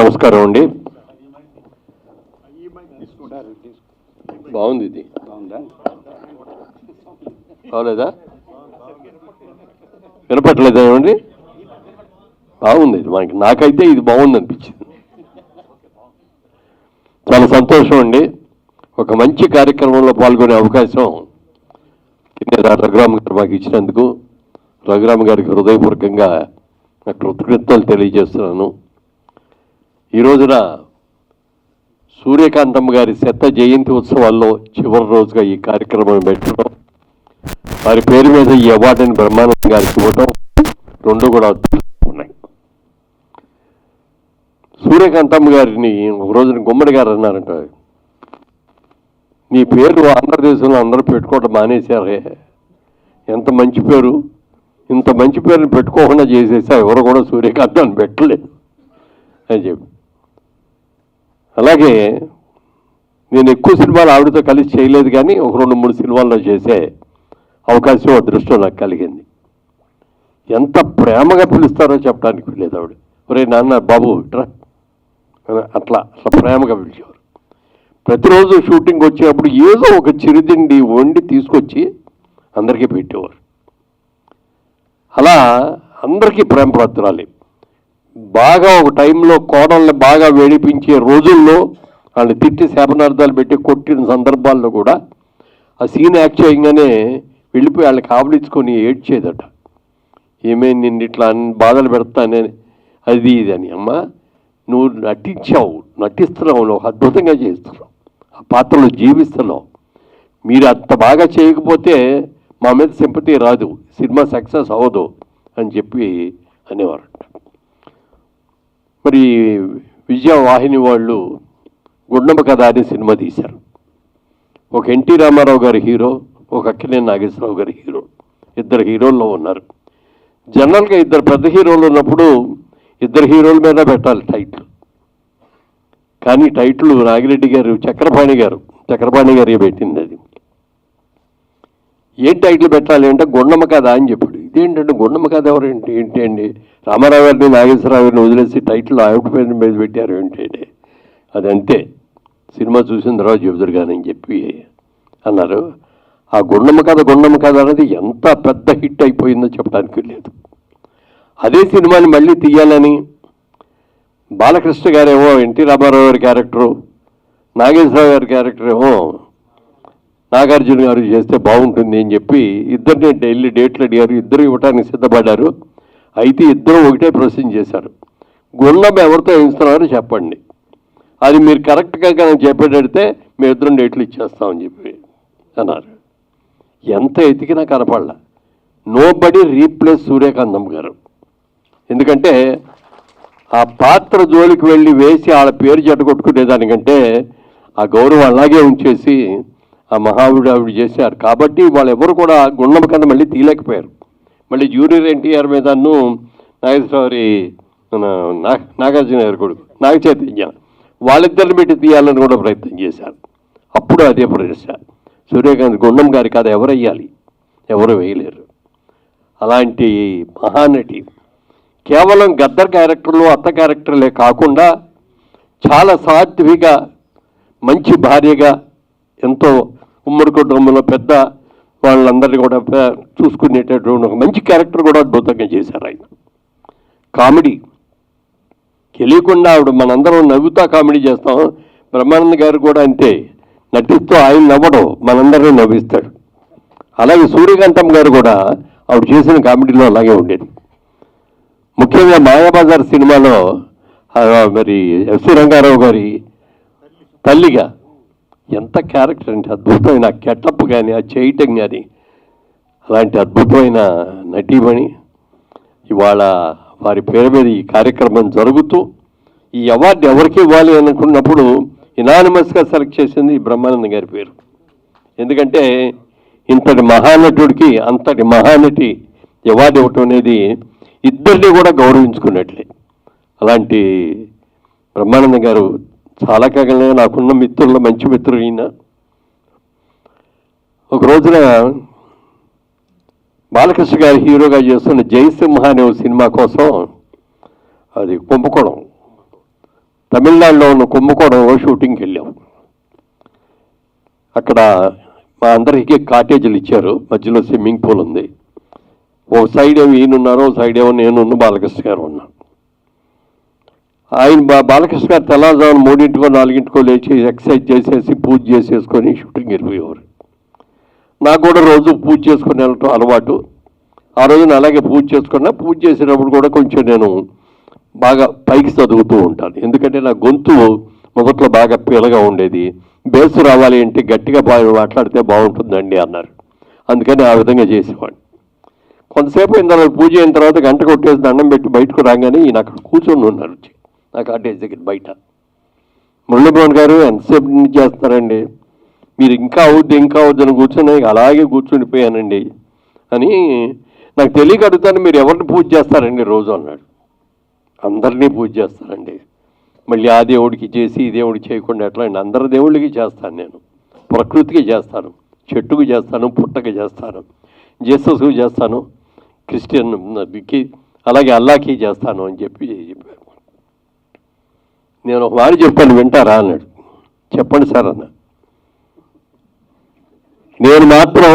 నమస్కారం అండి. బాగుంది ఇది. బాగలేదా వినపట్టలేదా ఏమండి? బాగుంది ఇది మనకి. నాకైతే ఇది బాగుంది అనిపించింది. చాలా సంతోషం అండి. ఒక మంచి కార్యక్రమంలో పాల్గొనే అవకాశం కిన్నెర రఘురామ్ గారు మాకు ఇచ్చినందుకు. రఘురామ్ గారికి హృదయపూర్వకంగా నా కృతజ్ఞతలు తెలియజేస్తున్నాను. ఈ రోజున సూర్యకాంతమ్మ గారి శత జయంతి ఉత్సవాల్లో చివరి రోజుగా ఈ కార్యక్రమం పెట్టడం వారి పేరు మీద ఈ అవార్డుని బ్రహ్మానందం గారికి ఇవ్వడం రెండు కూడా ఉన్నాయి. సూర్యకాంతమ్మ గారిని ఒక రోజున గుమ్మడి గారు అన్నారంట నీ పేరు ఆంధ్రదేశంలో అందరూ పెట్టుకోవడం మానేశారే. ఎంత మంచి పేరు ఇంత మంచి పేరుని పెట్టుకోకుండా చేసేసా ఎవరు కూడా సూర్యకాంతాన్ని పెట్టలేదు. అని చెప్పి అలాగే నేను ఎక్కువ సినిమాలు ఆవిడతో కలిసి చేయలేదు కానీ ఒక రెండు మూడు సినిమాల్లో చేసే అవకాశం అదృష్టం నాకు కలిగింది. ఎంత ప్రేమగా పిలుస్తారో చెప్పడానికి లేదు ఆవిడ. ఒరే నాన్న బాబు ఇట్రా అట్లా అట్లా ప్రేమగా పిలిచేవారు. ప్రతిరోజు షూటింగ్ వచ్చేటప్పుడు ఏదో ఒక చిరుతిండి వండి తీసుకొచ్చి అందరికీ పెట్టేవారు. అలా అందరికీ ప్రేమ పత్రాలి బాగా ఒక టైంలో కోడల్ని బాగా వేడిపించే రోజుల్లో వాళ్ళని తిట్టి శాపనార్థాలు పెట్టి కొట్టిన సందర్భాల్లో కూడా ఆ సీన్ యాక్ట్ చేయగానే వెళ్ళిపోయి వాళ్ళకి ఆవలించుకొని ఏడ్చేదట. ఏమే నిన్ను ఇట్లా అన్ని బాధలు పెడతానే అది ఇది అని. అమ్మ నువ్వు నటించావు నటిస్తున్నావు నువ్వు అద్భుతంగా చేస్తున్నావు ఆ పాత్రలో జీవిస్తున్నావు. మీరు అంత బాగా చేయకపోతే మా మీద సింపతి రాదు సినిమా సక్సెస్ అవ్వదు అని చెప్పి అనేవారు. మరి విజయవాహిని వాళ్ళు గుండమ్మ కథ అనే సినిమా తీశారు. ఒక ఎన్టీ రామారావు గారి హీరో ఒక అక్కినే నాగేశ్వరరావు గారి హీరో ఇద్దరు హీరోల్లో ఉన్నారు. జనరల్గా ఇద్దరు పెద్ద హీరోలు ఉన్నప్పుడు ఇద్దరు హీరోల మీద పెట్టాలి టైటిల్. కానీ టైటిల్ నాగిరెడ్డి గారు చక్రపాణి గారు చక్రపాణి గారి పెట్టింది అది. ఏం టైటిల్ పెట్టాలి అంటే గుండమ్మ కథ అని చెప్పాడు. ఇదేంటంటే గుండమ్మ కథ ఏంటి అండి? రామారావు గారిని నాగేశ్వరరావు గారిని వదిలేసి టైటిల్ ఆవిడ పేరు మీద పెట్టారు ఏంటి అది అంతే సినిమా చూసిన తర్వాత చెబుతారు కానీ అని చెప్పి అన్నారు. ఆ గుండమ్మ కథ గుండమ్మ కథ అనేది ఎంత పెద్ద హిట్ అయిపోయిందో చెప్పడానికి లేదు. అదే సినిమాని మళ్ళీ తీయాలని బాలకృష్ణ గారేమో ఎన్టీ రామారావు గారి క్యారెక్టరు నాగేశ్వరరావు గారి క్యారెక్టర్ ఏమో నాగార్జున గారు చేస్తే బాగుంటుంది అని చెప్పి ఇద్దరిని డైలీ డేట్లు అడిగారు ఇద్దరు ఇవ్వడానికి సిద్ధపడ్డారు. అయితే ఇద్దరు ఒకటే ప్రశ్న చేశారు. గుళ్ళం ఎవరితో వేయిస్తున్నారు చెప్పండి. అది మీరు కరెక్ట్గా కనుక చెప్పేటడితే మేము ఇద్దరం డేట్లు ఇచ్చేస్తామని చెప్పి అన్నారు. ఎంత ఎతికినా కనపడలా. నో బడీ రీప్లేస్ సూర్యకాంతం గారు. ఎందుకంటే ఆ పాత్ర జోలికి వెళ్ళి వేసి వాళ్ళ పేరు చెడగొట్టుకునే దానికంటే ఆ గౌరవం అలాగే ఉంచేసి ఆ మహావిడు ఆవిడ చేశారు. కాబట్టి వాళ్ళు ఎవరు కూడా గుండమ్మ కన్నా మళ్ళీ తీయలేకపోయారు. మళ్ళీ జూనియర్ ఎన్టీఆర్ మీదను నాగేశ్వరి నాగార్జున గారి కొడుకు నాగ చైతన్య వాళ్ళిద్దరిని పెట్టి తీయాలని కూడా ప్రయత్నం చేశారు. అప్పుడు అదే ప్రశ్న సూర్యకాంత్ గుండం గారి కథ ఎవరు వేయాలి ఎవరు వేయలేరు. అలాంటి మహానటి కేవలం గద్దర్ క్యారెక్టర్లు అత్త క్యారెక్టర్లే కాకుండా చాలా సాత్విక మంచి భార్యగా ఎంతో ఉమ్మడి కుటుంబంలో పెద్ద వాళ్ళందరినీ కూడా చూసుకునేటటువంటి ఒక మంచి క్యారెక్టర్ కూడా అద్భుతంగా చేశారు ఆయన. కామెడీ. తెలియకుండా ఆవిడ మనందరం నవ్వుతా కామెడీ చేస్తాం. బ్రహ్మానంద గారు కూడా అంతే. నటిస్తూ ఆయన నవ్వడం మనందరినీ నవ్విస్తాడు. అలాగే సూర్యకాంతం గారు కూడా ఆవిడ చేసిన కామెడీలో అలాగే ఉండేది. ముఖ్యంగా మాయాబజార్ సినిమాలో మరి ఎస్వి రంగారావు గారి తల్లిగా ఎంత క్యారెక్టర్ అంటే అద్భుతమైన కెటప్ కానీ ఆ చేయటం కానీ అలాంటి అద్భుతమైన నటీమణి. ఇవాళ వారి పేరు మీద ఈ కార్యక్రమం జరుగుతూ ఈ అవార్డు ఎవరికి ఇవ్వాలి అనుకున్నప్పుడు ఇనానిమస్గా సెలెక్ట్ చేసింది ఈ బ్రహ్మానంద గారి పేరు. ఎందుకంటే ఇంతటి మహానటుడికి అంతటి మహానటి అవార్డు ఇవ్వటం అనేది ఇద్దరిని కూడా గౌరవించుకున్నట్లే. అలాంటి బ్రహ్మానంద గారు చాలా కాగలే నాకున్న మిత్రుల్లో మంచి మిత్రుడు ఈయన ఒక రోజున బాలకృష్ణ గారి హీరోగా చేస్తున్న జయసింహ అనే సినిమా కోసం అది కుంభకోణం. తమిళనాడులో ఉన్న కుంభకోణంలో షూటింగ్కి వెళ్ళాం. అక్కడ మా అందరికీ కాటేజీలు ఇచ్చారు. మధ్యలో స్విమ్మింగ్ పూల్ ఉంది. ఒక సైడ్ ఏమో ఈయనున్నారు ఓ ఒక సైడ్ ఏమో నేను బాలకృష్ణ గారు ఉన్నాను ఆయన బాలకృష్ణ గారు తెల్లవారుజామున మూడింటికో నాలుగింటికో లేచి ఎక్సర్సైజ్ చేసేసి పూజ చేసేసుకొని షూటింగ్ వెళ్ళిపోయేవారు. నాకు కూడా రోజు పూజ చేసుకుని వెళ్ళటం అలవాటు. ఆ రోజున అలాగే పూజ చేసుకున్నా పూజ చేసేటప్పుడు కూడా కొంచెం నేను బాగా పైకి చదువుతూ ఉంటాను. ఎందుకంటే నా గొంతు మొదట్లో బాగా పీలగా ఉండేది. బేసు రావాలి అంటే గట్టిగా బాగా మాట్లాడితే బాగుంటుందండి అన్నారు. అందుకని ఆ విధంగా చేసేవాడిని. కొంతసేపు అయిన తర్వాత పూజ అయిన తర్వాత గంట కొట్టేసి దండం పెట్టి బయటకు రాగానే ఈయన అక్కడ కూర్చొని ఉన్నారు వచ్చి. నా కాటేజ్ దగ్గర బయట. మురళీభవన్ గారు ఎంతసేపు నుంచి చేస్తారండి మీరు ఇంకా అవుద్ది ఇంకా అవుద్ది అని కూర్చొని అలాగే కూర్చుండిపోయానండి అని నాకు తెలియక అడుగుతాను మీరు ఎవరిని పూజ చేస్తారండి రోజు అన్నాడు. అందరినీ పూజ చేస్తారండి. మళ్ళీ ఆ దేవుడికి చేసి ఈ దేవుడికి చేయకుండా ఎట్లా అండి? అందరి దేవుళ్ళకి చేస్తాను నేను. ప్రకృతికి చేస్తాను. చెట్టుకు చేస్తాను పుట్టకి చేస్తాను. జీసస్కి చేస్తాను. క్రిస్టియన్కి అలాగే అల్లాకి చేస్తాను అని చెప్పి చెప్పాను. నేను ఒక మాట చెప్పాను వింటారా అన్నాడు. చెప్పండి సార్ అన్న నేను మాత్రం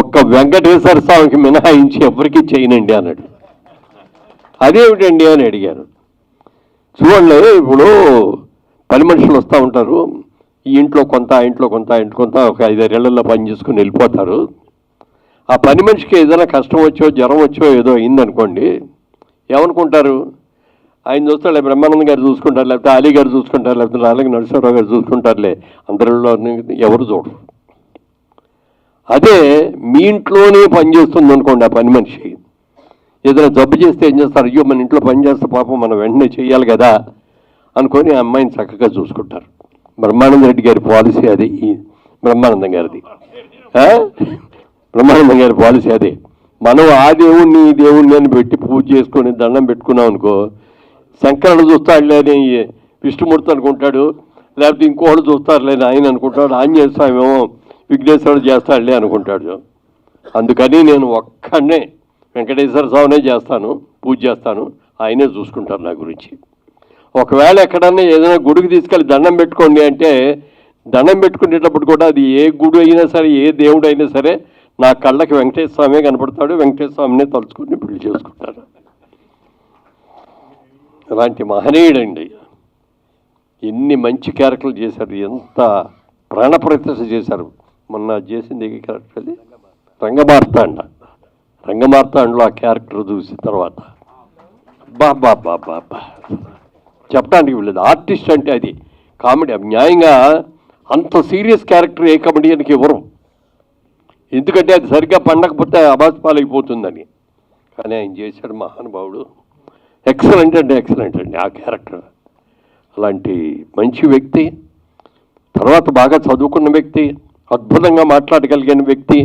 ఒక్క వెంకటేశ్వర స్వామికి మినహాయించి ఎవరికి చేయనండి అన్నాడు. అదేమిటండి అని అడిగాను. చూడండి ఇప్పుడు పని మనుషులు వస్తూ ఉంటారు. ఈ ఇంట్లో కొంత ఇంట్లో కొంత ఇంటి ఇంట్లో కొంత ఒక ఐదారేళ్ళలో పని చేసుకుని వెళ్ళిపోతారు. ఆ పని మనిషికి ఏదైనా కష్టం వచ్చో జ్వరం వచ్చో ఏదో అయిందనుకోండి ఏమనుకుంటారు? ఆయన చూస్తాడు బ్రహ్మానందం గారు చూసుకుంటారు లేకపోతే అలీ గారు చూసుకుంటారు లేకపోతే అలాగే నరసింహరావు గారు చూసుకుంటారులే అందరిలో ఎవరు చూడరు. అదే మీ ఇంట్లోనే పని చేస్తుంది అనుకోండి ఆ పని మనిషి. ఏదైనా జబ్బు చేస్తే ఏం చేస్తారు? అయ్యో మన ఇంట్లో పని చేస్తే పాపం మనం వెంటనే చేయాలి కదా అనుకొని ఆ అమ్మాయిని చక్కగా చూసుకుంటారు. బ్రహ్మానంద రెడ్డి గారి పాలసీ అది. ఈ బ్రహ్మానందం గారిది. బ్రహ్మానందం గారి పాలసీ అదే. మనం ఆ దేవుణ్ణి ఈ దేవుణ్ణి అని పెట్టి పూజ చేసుకొని దండం పెట్టుకున్నాం అనుకో శంకరుడు చూస్తాడులే అని విష్ణుమూర్తి అనుకుంటాడు లేకపోతే ఇంకోడు చూస్తారులే ఆయన అనుకుంటాడు ఆంజనేయ స్వామి ఏమో విఘ్నేశ్వరుడు చేస్తాడులే అనుకుంటాడు. అందుకని నేను ఒక్కడనే వెంకటేశ్వర స్వామినే చేస్తాను పూజ చేస్తాను ఆయనే చూసుకుంటారు నా గురించి. ఒకవేళ ఎక్కడన్నా ఏదైనా గుడికి తీసుకెళ్ళి దండం పెట్టుకోండి అంటే దండం పెట్టుకునేటప్పుడు కూడా అది ఏ గుడి అయినా సరే ఏ దేవుడు అయినా సరే నా కళ్ళకి వెంకటేశ్వర స్వామి కనపడతాడు వెంకటేశ్వర స్వామినే తలుచుకుని పెళ్ళి చేసుకుంటాను అలాంటి మహనీయుడండి. ఎన్ని మంచి క్యారెక్టర్లు చేశారు ఎంత ప్రాణప్రతిష్ఠ చేశారు. మొన్న చేసింది ఏ క్యారెక్టర్ అది? రంగమార్తాండ రంగమార్తాండలో ఆ క్యారెక్టర్ చూసిన తర్వాత. బా బా బా బా చెప్పడానికి వీళ్ళది ఆర్టిస్ట్ అంటే అది. కామెడీ న్యాయంగా అంత సీరియస్ క్యారెక్టర్ ఏ కమెడియన్కి ఇవ్వరు. ఎందుకంటే అది సరిగ్గా పండకపోతే అబాస్పాలైపోతుందని కానీ ఆయన చేశాడు మహానుభావుడు. ఎక్సలెంట్ అంటే ఎక్సలెంట్ అండి. ఆ క్యారెక్టర్. అలాంటి మంచి వ్యక్తి తర్వాత బాగా చదువుకున్న వ్యక్తి అద్భుతంగా మాట్లాడగలిగిన వ్యక్తి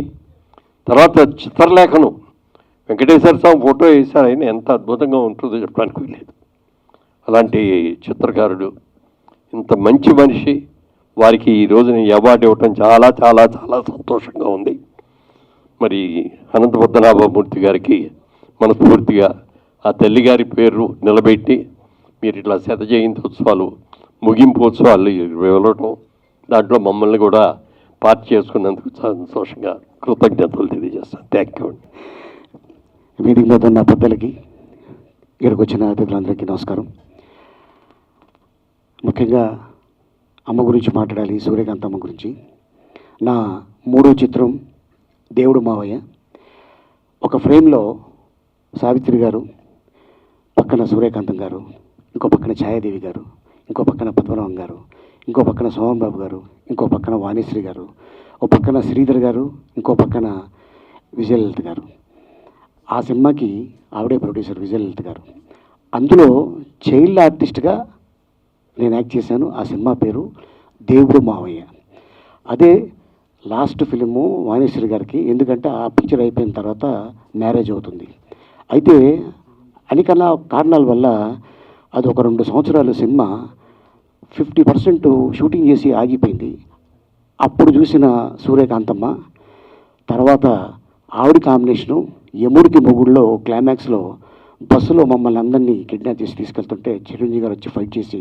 తర్వాత చిత్రలేఖనం. వెంకటేశ్వర స్వామి ఫోటో వేశారు ఆయన ఎంత అద్భుతంగా ఉంటుందో చెప్పడానికి లేదు అలాంటి చిత్రకారుడు ఇంత మంచి మనిషి వారికి ఈ రోజున అవార్డు ఇవ్వటం చాలా చాలా చాలా సంతోషంగా ఉంది. మరి అనంతపద్మనాభమూర్తి గారికి మనస్ఫూర్తిగా ఆ తల్లిగారి పేరు నిలబెట్టి మీరు ఇట్లా శత జయంతి ఉత్సవాలు ముగింపు ఉత్సవాలు వెళ్ళటం దాంట్లో మమ్మల్ని కూడా పార్ట్ చేసుకున్నందుకు సంతోషంగా కృతజ్ఞతలు తెలియజేస్తాను. థ్యాంక్ యూ అండి వేదిక ఉన్న పెద్దలకి ఇక్కడికి వచ్చిన అతిథులందరికీ నమస్కారం. ముఖ్యంగా అమ్మ గురించి మాట్లాడాలి సూర్యకాంత్ అమ్మ గురించి. నా మూడో చిత్రం దేవుడు మావయ్య. ఒక ఫ్రేమ్లో సావిత్రి గారు పక్కన సూర్యకాంతం గారు ఇంకో పక్కన ఛాయాదేవి గారు ఇంకో పక్కన పద్మనాభం గారు ఇంకో పక్కన సోమన్ బాబు గారు ఇంకో పక్కన వాణిశ్రీ గారు ఓ పక్కన శ్రీధర్ గారు ఇంకో పక్కన విజయలలిత గారు. ఆ సినిమాకి ఆవిడే ప్రొడ్యూసర్ విజయలలిత గారు. అందులో చైల్డ్ ఆర్టిస్ట్గా నేను యాక్ట్ చేశాను. ఆ సినిమా పేరు దేవుడు మావయ్య. అదే లాస్ట్ ఫిలిము వాణేశ్వరి గారికి ఎందుకంటే ఆ పిక్చర్ అయిపోయిన తర్వాత మ్యారేజ్ అవుతుంది. అయితే అనికన్నా కారణాల వల్ల అది ఒక రెండు సంవత్సరాల సినిమా ఫిఫ్టీ పర్సెంట్ షూటింగ్ చేసి ఆగిపోయింది. అప్పుడు చూసిన సూర్యకాంతమ్మ తర్వాత ఆవిడ కాంబినేషను యముడికి మొగుడులో క్లైమాక్స్లో బస్సులో మమ్మల్ని అందరినీ కిడ్నాప్ చేసి తీసుకెళ్తుంటే చిరంజీవి గారు వచ్చి ఫైట్ చేసి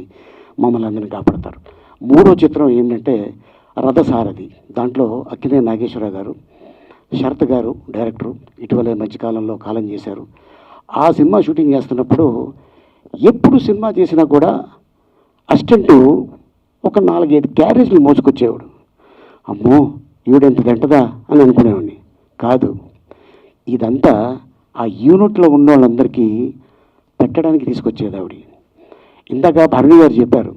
మమ్మల్ని అందరినీ కాపాడతారు. మూడో చిత్రం ఏంటంటే రథసారథి దాంట్లో అక్కినే నాగేశ్వరరావు గారు శరత్ గారు డైరెక్టరు. ఇటీవల మధ్యకాలంలో కాలం చేశారు. ఆ సినిమా షూటింగ్ చేస్తున్నప్పుడు ఎప్పుడు సినిమా చేసినా కూడా అసిస్టెంట్ ఒక నాలుగైదు క్యారేజ్లు మోసుకొచ్చేవాడు. అమ్మో ఈవిడెంత గంటదా అని అనుకునేవాడిని. కాదు ఇదంతా ఆ యూనిట్లో ఉన్న వాళ్ళందరికీ పెట్టడానికి తీసుకొచ్చేది ఆవిడ. ఇందాక భరణి గారు చెప్పారు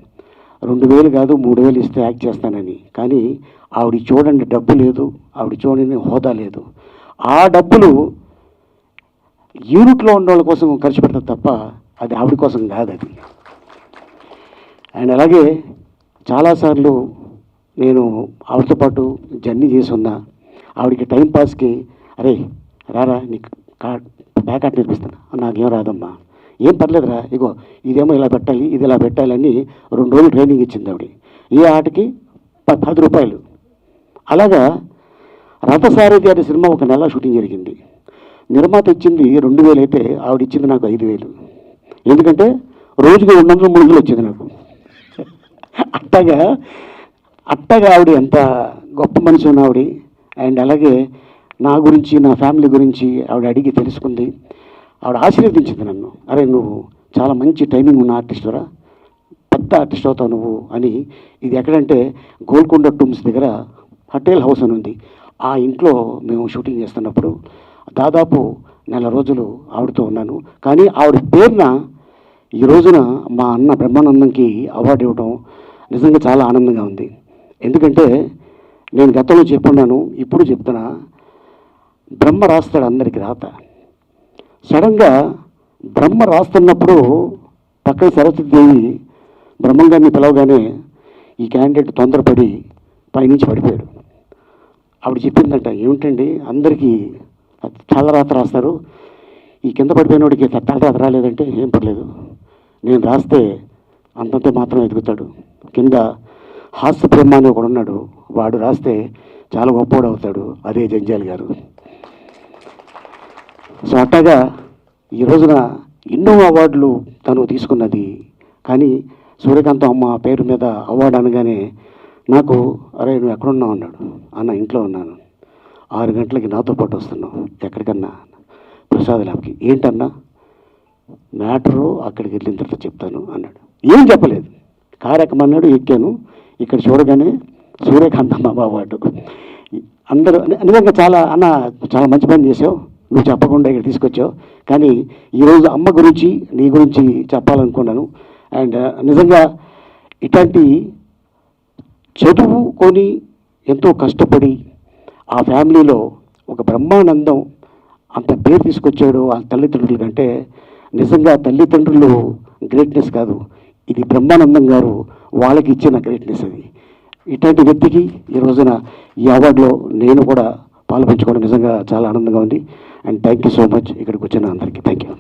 రెండు వేలు కాదు మూడు వేలు ఇస్తే యాక్ట్ చేస్తానని. కానీ ఆవిడ చూడండి డబ్బు లేదు ఆవిడ చూడండి హోదా లేదు. ఆ డబ్బులు యూనిట్లో ఉన్న వాళ్ళ కోసం ఖర్చు పెట్టడం తప్ప అది ఆవిడ కోసం కాదు అది. అండ్ అలాగే చాలాసార్లు నేను ఆవిడతో పాటు జర్నీ చేసి ఉన్నా. ఆవిడకి టైంపాస్కి అరే రారా నీకు కా ప్యాకెట్ నేర్పిస్తాను నాకేం రాదమ్మా. ఏం పర్లేదురా ఇగో ఇదేమో ఇలా పెట్టాలి ఇది ఇలా పెట్టాలి అని రెండు రోజులు ట్రైనింగ్ ఇచ్చింది ఆవిడ. ఈ ఆటకి ప- పది రూపాయలు. అలాగా రథసారథి అనే సినిమా ఒక నెల షూటింగ్ జరిగింది. నిర్మాత ఇచ్చింది రెండు వేలు అయితే ఆవిడ ఇచ్చింది నాకు ఐదు వేలు. ఎందుకంటే రోజుకి రెండు వందల మూడు వేలు వచ్చింది నాకు. అట్టగా అట్టగా ఆవిడ ఎంత గొప్ప మనిషి ఉన్న ఆవిడ. అండ్ అలాగే నా గురించి నా ఫ్యామిలీ గురించి ఆవిడ అడిగి తెలుసుకుంది. ఆవిడ ఆశీర్వదించింది నన్ను. అరే నువ్వు చాలా మంచి టైమింగ్ ఉన్న ఆర్టిస్టురా పెద్ద ఆర్టిస్ట్ అవుతావు నువ్వు అని. ఇది ఎక్కడంటే గోల్కొండ టూమ్స్ దగ్గర హోటల్ హౌస్ అని ఉంది. ఆ ఇంట్లో మేము షూటింగ్ చేస్తున్నప్పుడు దాదాపు నెల రోజులు ఆవిడతో ఉన్నాను. కానీ ఆవిడ పేరున ఈ రోజున మా అన్న బ్రహ్మానందంకి అవార్డు ఇవ్వడం నిజంగా చాలా ఆనందంగా ఉంది. ఎందుకంటే నేను గతంలో చెప్పున్నాను ఇప్పుడు చెప్తున్నా బ్రహ్మ రాస్తాడు అందరికి రాత. సడన్గా బ్రహ్మ రాస్తున్నప్పుడు పక్కన సరస్వతి దేవి బ్రహ్మం పిలవగానే ఈ క్యాండిడేట్ తొందరపడి పైనుంచి పడిపోయాడు. ఆవిడ చెప్పిందంట ఏమిటండి అందరికీ చాలా రాత రాస్తారు. ఈ కింద పడిపోయిన వాడికి తల రాత రాలేదంటే ఏం పర్లేదు. నేను రాస్తే అంతంతో మాత్రం ఎదుగుతాడు. కింద హాస్య బ్రహ్మ అని ఒకడు ఉన్నాడు. వాడు రాస్తే చాలా గొప్పవాడు అవుతాడు. అదే జంజాల్ గారు. సో అట్టగా ఈ రోజున ఎన్నో అవార్డులు తను తీసుకున్నది. కానీ సూర్యకాంతం అమ్మ పేరు మీద అవార్డు అనగానే నాకు అరే నువ్వు ఎక్కడున్నావు? అన్నాడు. అన్న ఇంట్లో ఉన్నాను. ఆరు గంటలకి నాతో పాటు వస్తున్నావు. ఎక్కడికన్నా? ప్రసాద్ ల్యాబ్కి. ఏంటన్నా? మ్యాటరు అక్కడికి వెళ్ళిన తర్వాత చెప్తాను అన్నాడు. ఏం చెప్పలేదు. కారు ఎక్కమన్నాడు ఎక్కాను. ఇక్కడ చూడగానే సూర్యకాంతమ్మ అవార్డు. అందరూ నిజంగా చాలా అన్న చాలా మంచి పని చేసావు నువ్వు చెప్పకుండా ఇక్కడ తీసుకొచ్చావు. కానీ ఈరోజు అమ్మ గురించి నీ గురించి చెప్పాలనుకున్నాను. అండ్ నిజంగా ఇట్లాంటి చదువుకొని ఎంతో కష్టపడి ఆ ఫ్యామిలీలో ఒక బ్రహ్మానందం అంత పేరు తీసుకొచ్చాడు ఆ తల్లిదండ్రుల కంటే. నిజంగా తల్లిదండ్రులు గ్రేట్నెస్ కాదు. ఇది బ్రహ్మానందం గారు వాళ్ళకి ఇచ్చిన గ్రేట్నెస్ అది. ఇట్లాంటి వ్యక్తికి ఈ రోజున ఈ అవార్డులో నేను కూడా పాల్పంచుకోవడం నిజంగా చాలా ఆనందంగా ఉంది. And thank you so much ఇక్కడికి వచ్చిన అందరికీ. Thank you